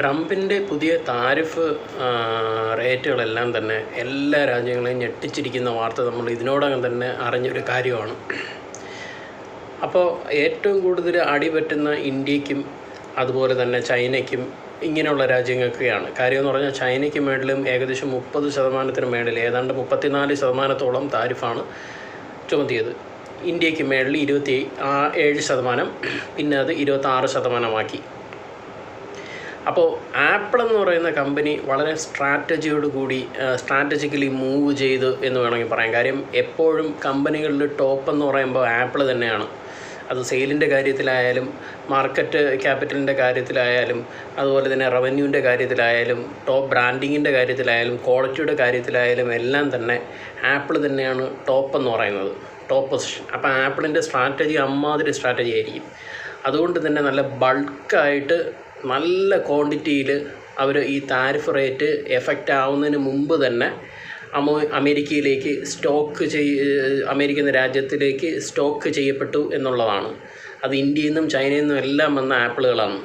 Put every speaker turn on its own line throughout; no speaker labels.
ട്രംപിന്റെ പുതിയ താരിഫ് റേറ്റുകളെല്ലാം തന്നെ എല്ലാ രാജ്യങ്ങളെയും ഞെട്ടിച്ചിരിക്കുന്ന വാർത്ത നമ്മൾ ഇതിനോടകം തന്നെ അറിഞ്ഞൊരു കാര്യമാണ്. അപ്പോൾ ഏറ്റവും കൂടുതൽ അടിപറ്റുന്ന ഇന്ത്യക്കും അതുപോലെ തന്നെ ചൈനയ്ക്കും ഇങ്ങനെയുള്ള രാജ്യങ്ങൾക്കൊക്കെയാണ്. കാര്യമെന്ന് പറഞ്ഞാൽ ചൈനയ്ക്ക് മേളിലും ഏകദേശം മുപ്പത് ശതമാനത്തിന് മേളിൽ ഏതാണ്ട് മുപ്പത്തിനാല് ശതമാനത്തോളം താരിഫാണ് ചുമത്തിയത്. ഇന്ത്യയ്ക്ക് മേളിൽ ഇരുപത്തി ഏഴ് ശതമാനം പിന്നെ അത് ഇരുപത്താറ് ശതമാനമാക്കി. അപ്പോൾ ആപ്പിൾ എന്ന് പറയുന്ന കമ്പനി വളരെ സ്ട്രാറ്റജിയോട് കൂടി സ്ട്രാറ്റജിക്കലി മൂവ് ചെയ്ത് എന്ന് വേണമെങ്കിൽ പറയാം. കാര്യം എപ്പോഴും കമ്പനികളിൽ ടോപ്പ് എന്ന് പറയുമ്പോൾ ആപ്പിൾ തന്നെയാണ്. അത് സെയിലിന്റെ കാര്യത്തിലായാലും മാർക്കറ്റ് ക്യാപിറ്റലിന്റെ കാര്യത്തിലായാലും അതുപോലെ തന്നെ റവന്യൂവിന്റെ കാര്യത്തിലായാലും ടോപ്പ് ബ്രാൻഡിങ്ങിന്റെ കാര്യത്തിലായാലും ക്വാളിറ്റിയുടെ കാര്യത്തിലായാലും എല്ലാം തന്നെ ആപ്പിൾ തന്നെയാണ് ടോപ്പ് എന്ന് പറയുന്നത്. Top position. അപ്പോൾ ആപ്പിളിന്റെ സ്ട്രാറ്റജി അമ്മാതിരി സ്ട്രാറ്റജി ആയിരിക്കും അതുകൊണ്ട് തന്നെ നല്ല ബൾക്കായിട്ട് നല്ല ക്വാണ്ടിറ്റിയിൽ അവർ ഈ താരിഫ് റേറ്റ് എഫക്റ്റ് ആവുന്നതിന് മുമ്പ് തന്നെ അമോ അമേരിക്കയിലേക്ക് സ്റ്റോക്ക് ചെയ് അമേരിക്കൻ രാജ്യത്തിലേക്ക് സ്റ്റോക്ക് ചെയ്യപ്പെട്ടു എന്നുള്ളതാണ്. അത് ഇന്ത്യയിൽ നിന്നും ചൈനയിൽ നിന്നും എല്ലാം വന്ന ആപ്പിളുകളാണ്.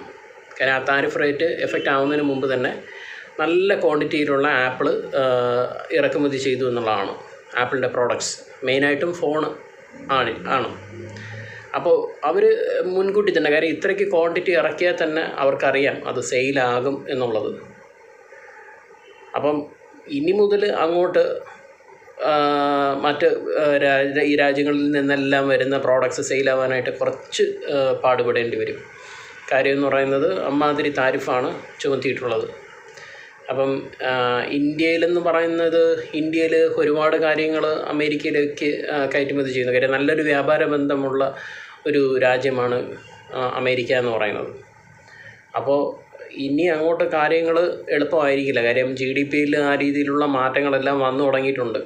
കാരണം ആ താരിഫ് റേറ്റ് എഫക്റ്റ് ആവുന്നതിന് മുമ്പ് തന്നെ നല്ല ക്വാണ്ടിറ്റിയിലുള്ള ആപ്പിൾ ഇറക്കുമതി ചെയ്തു എന്നുള്ളതാണ്. ആപ്പിളിന്റെ പ്രോഡക്ട്സ് മെയിനായിട്ടും ഫോൺ ആണ് ആണ്. അപ്പോൾ അവർ മുൻകൂട്ടി തന്നെ കാര്യം ഇത്രയ്ക്ക് ക്വാണ്ടിറ്റി ഇറക്കിയാൽ തന്നെ അവർക്കറിയാം അത് സെയിലാകും എന്നുള്ളത്. അപ്പം ഇനി മുതൽ അങ്ങോട്ട് മറ്റ് ഈ രാജ്യങ്ങളിൽ നിന്നെല്ലാം വരുന്ന പ്രോഡക്ട്സ് സെയിലാവാനായിട്ട് കുറച്ച് പാടുപെടേണ്ടി വരും. കാര്യം എന്ന് പറയുന്നത് അമ്മാതിരി താരിഫാണ് ചുമത്തിയിട്ടുള്ളത്. അപ്പം ഇന്ത്യയിലെന്ന് പറയുന്നത് ഇന്ത്യയിൽ ഒരുപാട് കാര്യങ്ങൾ അമേരിക്കയിലേക്ക് കയറ്റുമതി ചെയ്യുന്നു കാര്യം നല്ലൊരു വ്യാപാര ബന്ധമുള്ള ഒരു രാജ്യമാണ് അമേരിക്ക എന്ന് പറയുന്നത്. അപ്പോൾ ഇനി അങ്ങോട്ട് കാര്യങ്ങൾ എളുപ്പമായിരിക്കില്ല. കാര്യം ജി ഡി പിയിൽ ആ രീതിയിലുള്ള മാറ്റങ്ങളെല്ലാം വന്നു തുടങ്ങിയിട്ടുണ്ട്.